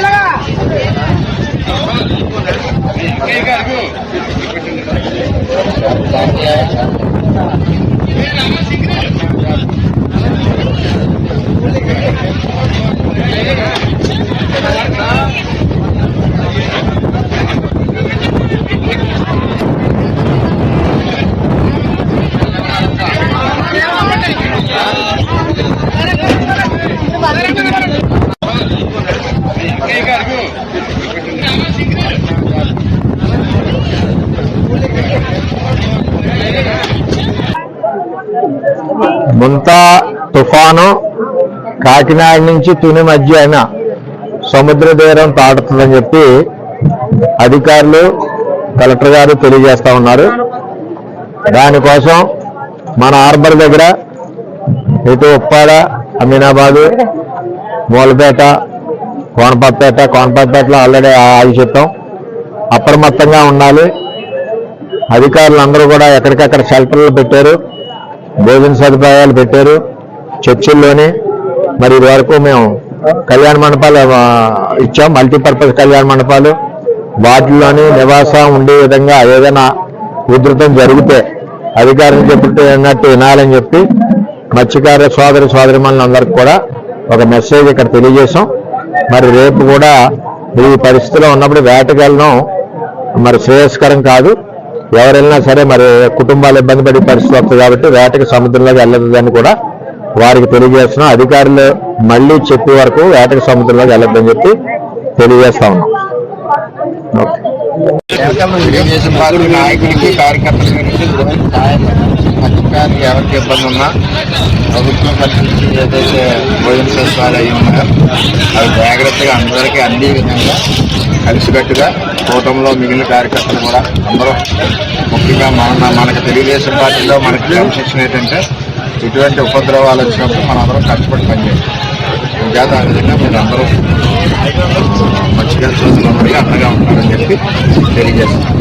लगा ముంతా తుఫాను కాకినాడ నుంచి తుని మధ్య అయిన సముద్ర తీరం తాడుతుందని చెప్పి అధికారులు కలెక్టర్ గారు తెలియజేస్తా ఉన్నారు. దానికోసం మన హార్బర్ దగ్గర ఇటు ఉప్పాడ అమీనాబాదు మూలపేట కోనపపేట కోనపపేటలో ఆల్రెడీ ఆగి చెప్పాం. అప్రమత్తంగా ఉండాలి. అధికారులు అందరూ కూడా ఎక్కడికక్కడ షెల్టర్లు పెట్టారు. భోజన సదుపాయాలు పెట్టారు. చర్చిల్లోనే మరి వరకు మేము కళ్యాణ మండపాలు ఇచ్చాం. మల్టీపర్పస్ కళ్యాణ మండపాలు. వాటిల్లోని నివాసం ఉండే విధంగా ఏదైనా ఉధృతం జరిగితే అధికారులు చెప్తే అన్నట్టు వినాలని చెప్పి మత్స్యకార సోదరి సోదరిమణులు అందరికి కూడా ఒక మెసేజ్ ఇక్కడ తెలియజేశాం. మరి రేపు కూడా ఈ పరిస్థితిలో ఉన్నప్పుడు వేటకెళ్ళడం మరి శ్రేయస్కరం కాదు. ఎవరు వెళ్ళినా సరే మరి కుటుంబాలు ఇబ్బంది పడే పరిస్థితి వస్తుంది కాబట్టి వేటకి సముద్రంలోకి వెళ్ళదని కూడా వారికి తెలియజేస్తున్నాం. అధికారులు మళ్ళీ చెప్పే వరకు వేటకి సముద్రంలోకి వెళ్ళొద్దని చెప్పి తెలియజేస్తా ఉన్నాం. తెలుగుదేశం పార్టీ నాయకులకి కార్యకర్తలకి కానీ ఎవరికి ఇబ్బంది ఉన్నా ప్రభుత్వం పరిస్థితి ఏదైతే భోజన సత్వాలు అయి ఉన్నాయో అవి జాగ్రత్తగా అందరికీ అందే విధంగా కలిసికట్టుగా కూటమిలో మిగిలిన కార్యకర్తలు కూడా అందరూ ముఖ్యంగా మన మనకు తెలుగుదేశం పార్టీలో మనకి క్రమశిక్షణ ఏంటంటే ఇటువంటి ఉపద్రవాలు వచ్చినప్పుడు మనందరం కష్టపడి పనిచేయాలి. ఇంకా ఆ విధంగా మీరు అందరూ మంచిగా చూస్తున్నప్పటికీ అన్నగా ఉంటారని చెప్పి తెలియజేస్తాను